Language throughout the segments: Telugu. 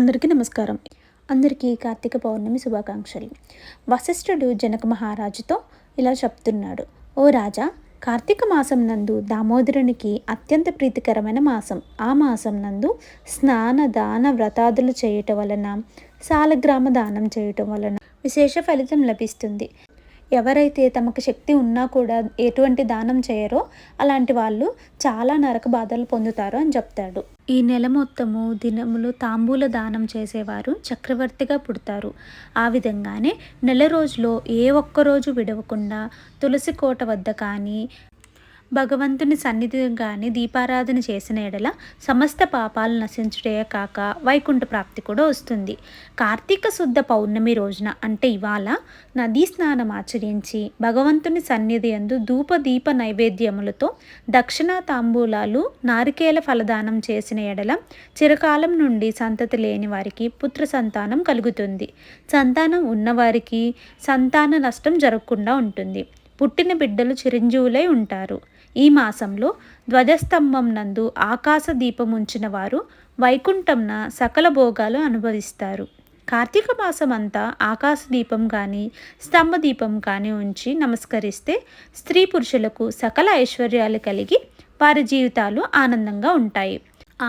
అందరికీ నమస్కారం. అందరికీ కార్తీక పౌర్ణమి శుభాకాంక్షలు. వశిష్ఠుడు జనక మహారాజుతో ఇలా చెప్తున్నాడు. ఓ రాజా కార్తీక మాసం నందు దామోదరునికి అత్యంత ప్రీతికరమైన మాసం. ఆ మాసం నందు స్నాన దాన వ్రతాదులు చేయటం వలన సాలగ్రామ దానం చేయటం వలన విశేష ఫలితం లభిస్తుంది. ఎవరైతే తమకు శక్తి ఉన్నా కూడా ఎటువంటి దానం చేయరో అలాంటి వాళ్ళు చాలా నరక బాధలు పొందుతారు అని చెప్తాడు. ఈ నెల మొత్తము దినములు తాంబూల దానం చేసేవారు చక్రవర్తిగా పుడతారు. ఆ విధంగానే నెల రోజులో ఏ ఒక్క రోజు విడవకుండా తులసి కోట వద్ద కానీ భగవంతుని సన్నిధి కానీ దీపారాధన చేసిన ఎడల సమస్త పాపాలు నశించుటే కాక వైకుంఠ ప్రాప్తి కూడా వస్తుంది. కార్తీక శుద్ధ పౌర్ణమి రోజున అంటే ఇవాళ నదీ స్నానం ఆచరించి భగవంతుని సన్నిధి అందు ధూప దీప నైవేద్యములతో దక్షిణ తాంబూలాలు నారికేల ఫలదానం చేసిన ఎడల చిరకాలం నుండి సంతతి లేని వారికి పుత్ర సంతానం కలుగుతుంది. సంతానం ఉన్నవారికి సంతాన నష్టం జరగకుండా ఉంటుంది. పుట్టిన బిడ్డలు చిరంజీవులై ఉంటారు. ఈ మాసంలో ధ్వజస్తంభం నందు ఆకాశ దీపం ఉంచిన వారు వైకుంఠంన సకల భోగాలు అనుభవిస్తారు. కార్తీక మాసం అంతా ఆకాశ దీపం కానీ స్తంభ దీపం కానీ ఉంచి నమస్కరిస్తే స్త్రీ పురుషులకు సకల ఐశ్వర్యాలు కలిగి వారి జీవితాలు ఆనందంగా ఉంటాయి.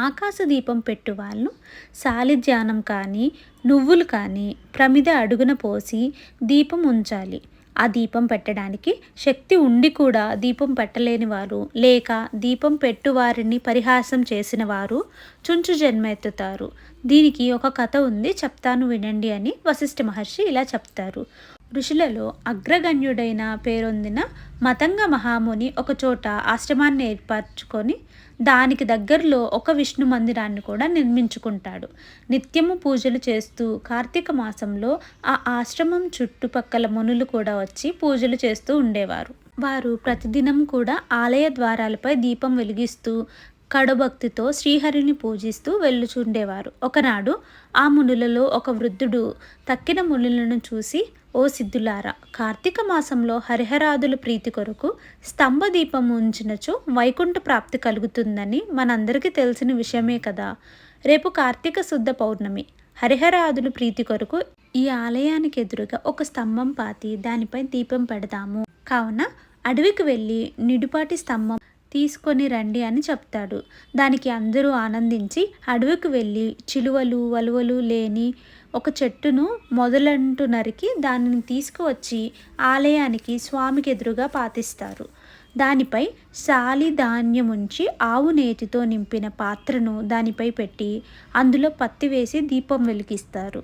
ఆకాశ దీపం పెట్టు వాళ్ళు సాలిధ్యానం కానీ నువ్వులు కానీ ప్రమిద అడుగున పోసి దీపం ఉంచాలి. ఆ దీపం పెట్టడానికి శక్తి ఉండి కూడా దీపం పెట్టలేని వారు లేక దీపం పెట్టువారిని పరిహాసం చేసిన వారు చుంచు జన్మెత్తుతారు. దీనికి ఒక కథ ఉంది చెప్తాను వినండి అని వశిష్ఠ మహర్షి ఇలా చెప్తారు. ఋషులలో అగ్రగణ్యుడైన పేరొందిన మతంగ మహాముని ఒకచోట ఆశ్రమాన్ని ఏర్పరచుకొని దానికి దగ్గరలో ఒక విష్ణు మందిరాన్ని కూడా నిర్మించుకుంటాడు. నిత్యము పూజలు చేస్తూ కార్తీక మాసంలో ఆ ఆశ్రమం చుట్టుపక్కల మునులు కూడా వచ్చి పూజలు చేస్తూ ఉండేవారు. వారు ప్రతిదినం కూడా ఆలయ ద్వారాలపై దీపం వెలిగిస్తూ కడభక్తితో శ్రీహరిని పూజిస్తూ వెళ్ళుచుండేవారు. ఒకనాడు ఆ మునులలో ఒక వృద్ధుడు తక్కిన మునులను చూసి ఓ సిద్ధులారా కార్తీక మాసంలో హరిహరాదుల ప్రీతి కొరకు స్తంభ దీపం ఉంచినచో వైకుంఠ ప్రాప్తి కలుగుతుందని మనందరికీ తెలిసిన విషయమే కదా. రేపు కార్తీక శుద్ధ పౌర్ణమి. హరిహరాదుల ప్రీతి కొరకు ఈ ఆలయానికి ఎదురుగా ఒక స్తంభం పాతి దానిపై దీపం పెడదాము. కావున అడవికి వెళ్ళి నిడుపాటి స్తంభం తీసుకొని రండి అని చెప్తాడు. దానికి అందరూ ఆనందించి అడవికి వెళ్ళి చిలువలు వలువలు లేని ఒక చెట్టును మొదలంటు నరికి దానిని తీసుకువచ్చి ఆలయానికి స్వామికి ఎదురుగా పాతిస్తారు. దానిపై సాలి ధాన్యం ఉంచి ఆవు నేతితో నింపిన పాత్రను దానిపై పెట్టి అందులో పత్తి వేసి దీపం వెలిగిస్తారు.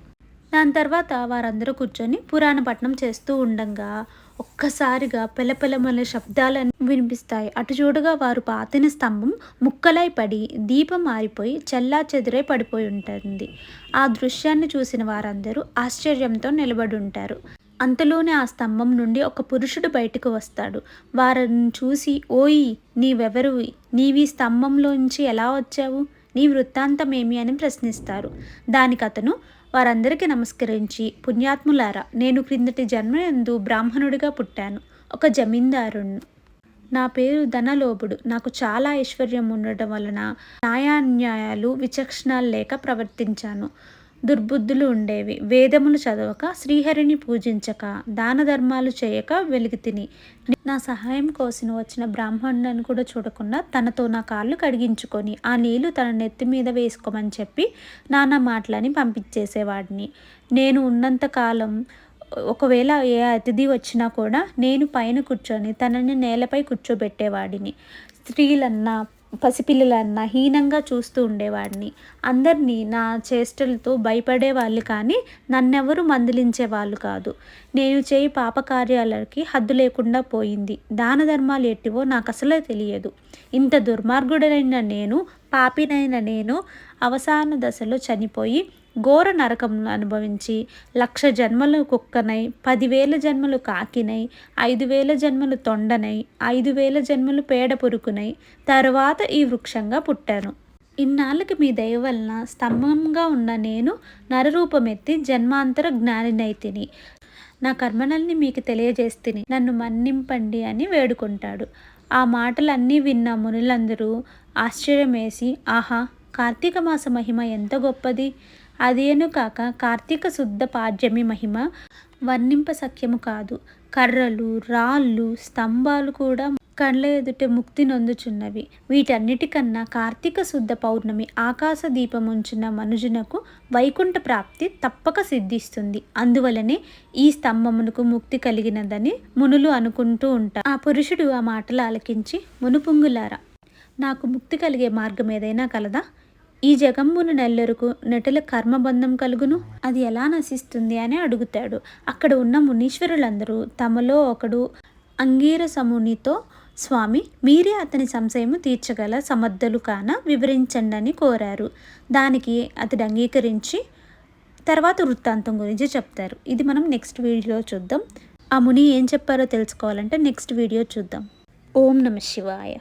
దాని తర్వాత వారందరూ కూర్చొని పురాణపట్నం చేస్తూ ఉండగా ఒక్కసారిగా పెలపెలమల శబ్దాలను వినిపిస్తాయి. అటు చూడగా వారు పాతిన స్తంభం ముక్కలై పడి దీపం మారిపోయి చెల్లా చెదురై పడిపోయి ఉంటుంది. ఆ దృశ్యాన్ని చూసిన వారందరూ ఆశ్చర్యంతో నిలబడి ఉంటారు. అంతలోనే ఆ స్తంభం నుండి ఒక పురుషుడు బయటకు వస్తాడు. వారిని చూసి ఓయి నీవెవరు? నీవి స్తంభంలోంచి ఎలా వచ్చావు? నీ వృత్తాంతం ఏమి అని ప్రశ్నిస్తారు. దానికి అతను వారందరికీ నమస్కరించి పుణ్యాత్ములారా నేను క్రిందటి జన్మయందు బ్రాహ్మణుడిగా పుట్టాను ఒక జమీందారుణ్ణి. నా పేరు ధనలోభుడు. నాకు చాలా ఐశ్వర్యం ఉండటం వలన న్యాయాన్యాయాలు విచక్షణాలు లేక ప్రవర్తించాను. దుర్బుద్ధులు ఉండేవి. వేదములు చదవక శ్రీహరిని పూజించక దాన ధర్మాలు చేయక వెలిగితిని నా సహాయం కోసం వచ్చిన బ్రాహ్మణులను కూడా చూడకుండా తనతో నా కాళ్ళు కడిగించుకొని ఆ నీళ్ళు తన నెత్తి మీద వేసుకోమని చెప్పి నాన్న మాటలని పంపించేసేవాడిని. నేను ఉన్నంత కాలం ఒకవేళ ఏ అతిథి వచ్చినా కూడా నేను పైన కూర్చొని తనని నేలపై కూర్చోబెట్టేవాడిని. స్త్రీలన్నా పసిపిల్లలన్నా హీనంగా చూస్తూ ఉండేవాడిని. అందరినీ నా చేష్టలతో భయపడే వాళ్ళు కానీ నన్నెవరు మందలించే వాళ్ళు కాదు. నేను చేయి పాపకార్యాలకి హద్దు లేకుండా పోయింది. దాన ధర్మాలు ఎట్టివో నాకు అసలే తెలియదు. ఇంత దుర్మార్గుడైన నేను పాపినైన నేను అవసాన దశలో చనిపోయి ఘోర నరకమును అనుభవించి లక్ష జన్మలు కుక్కనై పదివేల జన్మలు కాకినై ఐదు వేల జన్మలు తొండనై ఐదు వేల జన్మలు పేడ పురుకునై తరువాత ఈ వృక్షంగా పుట్టాను. ఇన్నాళ్ళకి మీ దయ వలన స్తంభంగా ఉన్న నేను నరరూపమెత్తి జన్మాంతర జ్ఞానినైతిని నా కర్మనల్ని మీకు తెలియజేస్తేని నన్ను మన్నింపండి అని వేడుకుంటాడు. ఆ మాటలన్నీ విన్న మునులందరూ ఆశ్చర్యమేసి ఆహా కార్తీక మాస మహిమ ఎంత గొప్పది! అదేను కాక కార్తీక శుద్ధ పాడ్యమి మహిమ వర్ణింప సఖ్యము కాదు. కర్రలు రాళ్ళు స్తంభాలు కూడా కళ్ళ ఎదుట ముక్తి నొందుచున్నవి. వీటన్నిటికన్నా కార్తీక శుద్ధ పౌర్ణమి ఆకాశ దీపముంచిన మనుజునకు వైకుంఠ ప్రాప్తి తప్పక సిద్ధిస్తుంది. అందువలనే ఈ స్తంభమునకు ముక్తి కలిగినదని మునులు అనుకుంటూ ఉంటారు. ఆ పురుషుడు ఆ మాటలు ఆలకించి మునుపుంగులారా నాకు ముక్తి కలిగే మార్గం ఏదైనా కలదా? ఈ జగంబును నెల్లెరుకు నటుల కర్మబంధం కలుగును? అది ఎలా నశిస్తుంది అని అడుగుతాడు. అక్కడ ఉన్న మునీశ్వరులందరూ తమలో ఒకడు అంగీరసమునితో స్వామి మీరే అతని సంశయము తీర్చగల సమర్థులు కాన వివరించండి అని కోరారు. దానికి అతడు అంగీకరించి తర్వాత వృత్తాంతం గురించి చెప్తారు. ఇది మనం నెక్స్ట్ వీడియోలో చూద్దాం. ఆ ముని ఏం చెప్పారో తెలుసుకోవాలంటే నెక్స్ట్ వీడియో చూద్దాం. ఓం నమ శివాయ.